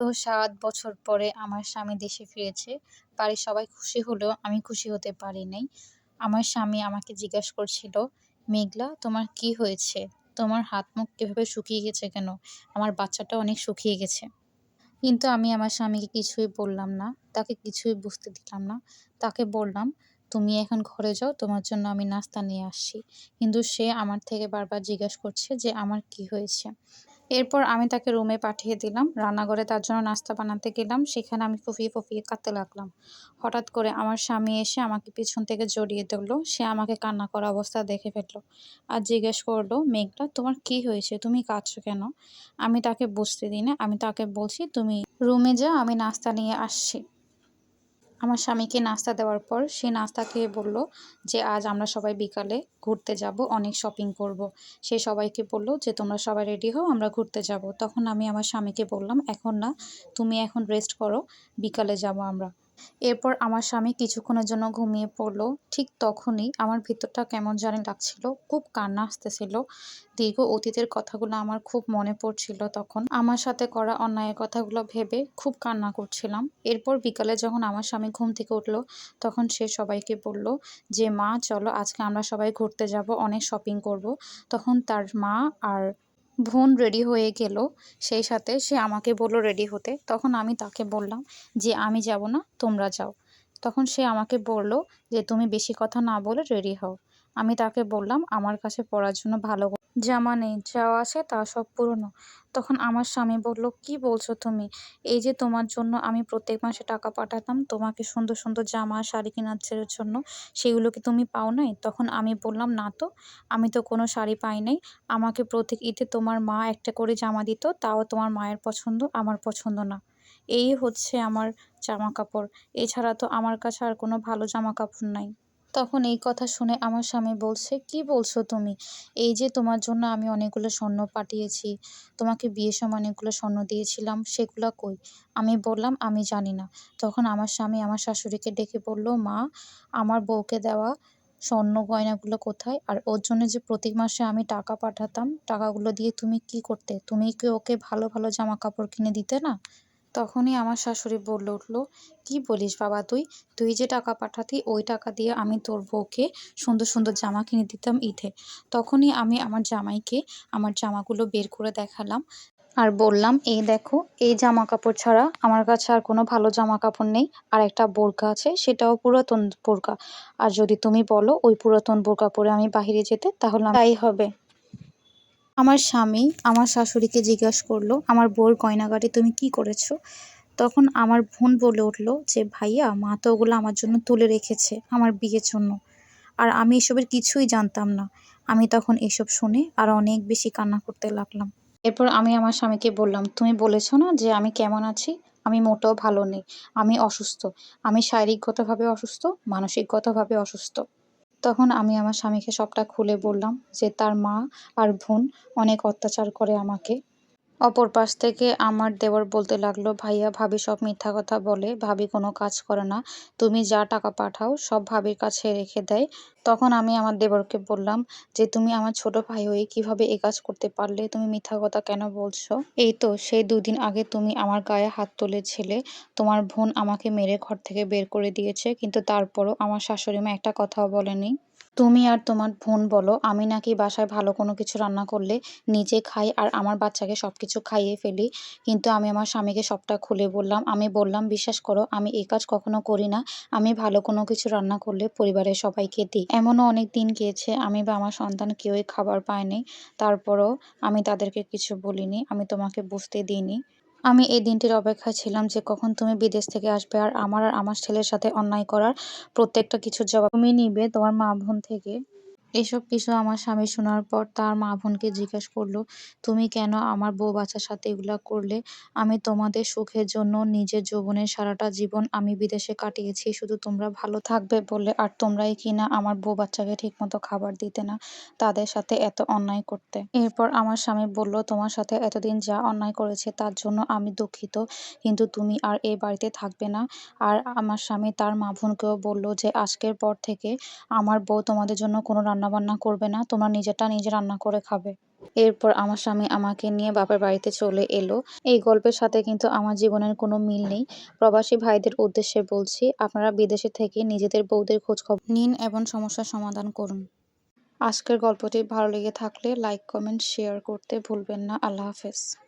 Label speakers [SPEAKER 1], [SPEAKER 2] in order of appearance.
[SPEAKER 1] তো ৭ বছর পরে আমার স্বামী দেশে ফিরেছে। বাড়ির সবাই খুশি হলেও আমি খুশি হতে পারি নাই। আমার স্বামী আমাকে জিজ্ঞাসা করছিল, "মেঘলা তোমার কি হয়েছে? তোমার হাত-মুখ কীভাবে শুকিয়ে গেছে কেন? আমার বাচ্চাটা অনেক শুকিয়ে গেছে।" কিন্তু আমি আমার স্বামীকে কিছুই বললাম না। তাকে কিছুই বুঝতে দিলাম না। তাকে বললাম, "তুমি এখন ঘরে যাও, তোমার জন্য আমি নাস্তা নিয়ে আসছি।" কিন্তু সে আমার থেকে বারবার জিজ্ঞাসা করছে যে আমার কি হয়েছে। এরপর আমি তাকে রুমে পাঠিয়ে দিলাম। রান্নাঘরে তার জন্য নাস্তা বানাতে গেলাম। সেখানে আমি ফুফিয়ে ফুফিয়ে কাঁদতে লাগলাম। হঠাৎ করে আমার স্বামী এসে আমাকে পিছন থেকে জড়িয়ে ধরলো সে আমাকে কান্না করা অবস্থা দেখে ফেলল আর জিজ্ঞেস করল মেঘটা তোমার কি হয়েছে? তুমি কাঁদছো কেন?" আমি তাকে বুঝতে দিই না। আমি তাকে বলছি, "তুমি রুমে যা আমি নাস্তা নিয়ে আসছি।" আমার স্বামীকে নাস্তা দেওয়ার পর সে নাস্তা খেয়ে বলল যে, আজ আমরা সবাই বিকালে ঘুরতে যাব, অনেক শপিং করব। সে সবাইকে বলল যে, তোমরা সবাই রেডি হও, আমরা ঘুরতে যাব। তখন আমি আমার স্বামীকে বললাম, এখন না, তুমি এখন রেস্ট করো, বিকালে যাব আমরা। এরপর আমার স্বামী কিছুক্ষণের জন্য ঘুমিয়ে পড়ল। ঠিক তখনই আমার ভিতরটা কেমন জানি লাগছিল, খুব কান্না আসতেছিল। দীর্ঘ অতীতের কথাগুলো আমার খুব মনে পড়ছিল তখন। আমার সাথে করা অন্যায়ের কথাগুলো ভেবে খুব কান্না করছিলাম। এরপর বিকালে যখন আমার স্বামী ঘুম থেকে উঠল, তখন সে সবাইকে বলল যে, মা, চলো আজকে আমরা সবাই ঘুরতে যাব, অনেক শপিং করব। তখন তার মা আর বোন রেডি হয়ে গেল, সেই সাথে সে আমাকে বলল রেডি হতে। তখন আমি তাকে বললাম যে, আমি যাব না, তোমরা যাও। তখন সে আমাকে বলল যে, তুমি বেশি কথা না বলে রেডি হও। আমি তাকে বললাম, আমার কাছে পড়ার জন্য ভালো জামা নেই যা আছে তা সব পুরনো। তখন আমার স্বামী বলল, কি বলছো তুমি? এই যে তোমার জন্য আমি প্রত্যেক মাসে টাকা পাঠাতাম, তোমাকে সুন্দর সুন্দর জামা, শাড়ি কেনার জন্য, সেগুলো কি তুমি পাও নাই? তখন আমি বললাম, না তো, আমি তো কোনো শাড়ি পাই নাই। আমাকে প্রত্যেক ঈদে তোমার মা একটা করে জামা দিত, তাও তোমার মায়ের পছন্দ, আমার পছন্দ না। এই হচ্ছে আমার জামা কাপড় এছাড়া তো আমার কাছে আর কোনো ভালো জামা কাপড় নাই। তখন এই কথা শুনে আমার স্বামী বলছে, কি বলছো তুমি? এই যে তোমার জন্য আমি অনেকগুলো স্বর্ণ পাঠিয়েছি। তোমাকে বিয়ের সময় অনেকগুলো স্বর্ণ দিয়েছিলাম, সেগুলো কই? আমি বললাম, আমি জানি না। তখন আমার স্বামী আমার শাশুড়িকে ডেকে বলল, মা, আমার বউকে দেওয়া স্বর্ণ গয়নাগুলো কোথায়? আর ওর জন্য যে প্রতি মাসে আমি টাকা পাঠাতাম, টাকাগুলো দিয়ে তুমি কি করতে? তুমি কি ওকে ভালো ভালো জামা কাপড় কিনে দিতে না? তখনই আমার শাশুড়ি বলে উঠল, কি বলিস বাবা তুই? তুই যে টাকা পাঠাতি, ওই টাকা দিয়ে আমি তোর বউকে সুন্দর সুন্দর জামা কিনে দিতাম ঈদে। তখনই আমি আমার জামাইকে আমার জামাগুলো বের করে দেখালাম আর বললাম, এই দেখো, এই জামা কাপড় ছাড়া আমার কাছে আর কোনো ভালো জামা কাপড় নেই। আর একটা বোরকা আছে, সেটাও পুরাতন বোরকা। আর যদি তুমি বলো, ওই পুরাতন বোরকা পরে আমি বাহিরে যেতে, তাহলে তাই হবে। আমার স্বামী আমার শাশুড়িকে জিজ্ঞাসা করল, আমার বউর গয়নাগাটি তুমি কি করেছ? তখন আমার বোন বলে উঠল যে, ভাইয়া, মা তো ওগুলো আমার জন্য তুলে রেখেছে আমার বিয়ের জন্য। আর আমি এসবের কিছুই জানতাম না। আমি তখন এসব শুনে আর অনেক বেশি কান্না করতে লাগলাম। এরপর আমি আমার স্বামীকে বললাম, তুমি বলেছ না যে আমি কেমন আছি? আমি মোটেও ভালো নেই। আমি অসুস্থ। আমি শারীরিকগতভাবে অসুস্থ, মানসিকগতভাবে অসুস্থ। তখন আমি আমার স্বামীকে সবটা খুলে বললাম যে, তার মা আর বোন অনেক অত্যাচার করে আমাকে। অপর পাশ থেকে আমার দেওর বলতে লাগল, ভাইয়া, ভাবি সব মিথ্যা কথা বলে, ভাবি কোনো কাজ করে না। তুমি যা টাকা পাঠাও, সব ভাবির কাছে রেখে দেয়। তখন আমি আমার দেবরকে বললাম, যে তুমি আমার ছোট ভাই হয়ে কীভাবে এ কাজ করতে পারলে? তুমি মিথ্যা কথা কেন বলছো? এই তো সেই দুদিন আগে তুমি আমার গায়ে হাত তুলেছিলে। তোমার বোন আমাকে মেরে ঘর থেকে বের করে দিয়েছে, কিন্তু তারপরও আমার শাশুড়ি মা একটা কথাও বলেনি। তুমি আর তোমার বোন বলো, আমি নাকি বাসায় ভালো কোনো কিছু রান্না করলে নিজে খাই আর আমার বাচ্চাকে সব কিছু খাইয়ে ফেলি। কিন্তু আমি আমার স্বামীকে সবটা খুলে বললাম, আমি বললাম, বিশ্বাস করো, আমি এই কাজ কখনো করি না। আমি ভালো কোনো কিছু রান্না করলে পরিবারের সবাইকে দিই। এমনও অনেক দিন গিয়েছে, আমি বা আমার সন্তান কেউই খাবার পায়নি। তারপরও আমি তাদেরকে কিছু বলিনি, আমি তোমাকে বুঝতে দিইনি। আমি এই দিনটির অপেক্ষায় ছিলাম যে কখন তুমি বিদেশ থেকে আসবে আর আমার আর আমার ছেলের সাথে অন্যায় করার প্রত্যেকটা কিছুর জবাব তুমি নিবে তোমার মা বোন থেকে। এসব কিছু আমার স্বামী শোনার পর তার মা বোনকে জিজ্ঞেস করল, তুমি কেন আমার বউ বাচ্চার সাথে এগুলা করলে? আমি তোমাদের সুখের জন্য নিজের যৌবনের সারাটা জীবন আমি বিদেশে কাটিয়েছি, শুধু তোমরা ভালো থাকবে বলে, আর তোমরাই কিনা আমার বউ বাচ্চাকে ঠিকমতো খাবার দিতে না তাদের সাথে এত অন্যায় করতে? এরপর আমার স্বামী বলল, তোমার সাথে এতদিন যা অন্যায় করেছে তার জন্য আমি দুঃখিত, কিন্তু তুমি আর এই বাড়িতে থাকবে না। আর আমার স্বামী তার মা বোনকেও বলল যে, আজকের পর থেকে আমার বউ তোমাদের জন্য কোনো রান্নাবান্না করবে না, তোমরা নিজেরটা নিজে রান্না করে খাবে। এরপর আমার স্বামী আমাকে নিয়ে বাপের বাড়িতে চলে এলো। এই গল্পের সাথে কিন্তু আমার জীবনের কোনো মিল নেই। প্রবাসী ভাইদের উদ্দেশ্যে বলছি, আপনারা বিদেশে থেকে নিজেদের বউদের খোঁজ খবর নিন এবং সমস্যার সমাধান করুন। আজকের গল্পটি ভালো লেগে থাকলে লাইক, কমেন্ট, শেয়ার করতে ভুলবেন না। আল্লাহ হাফেজ।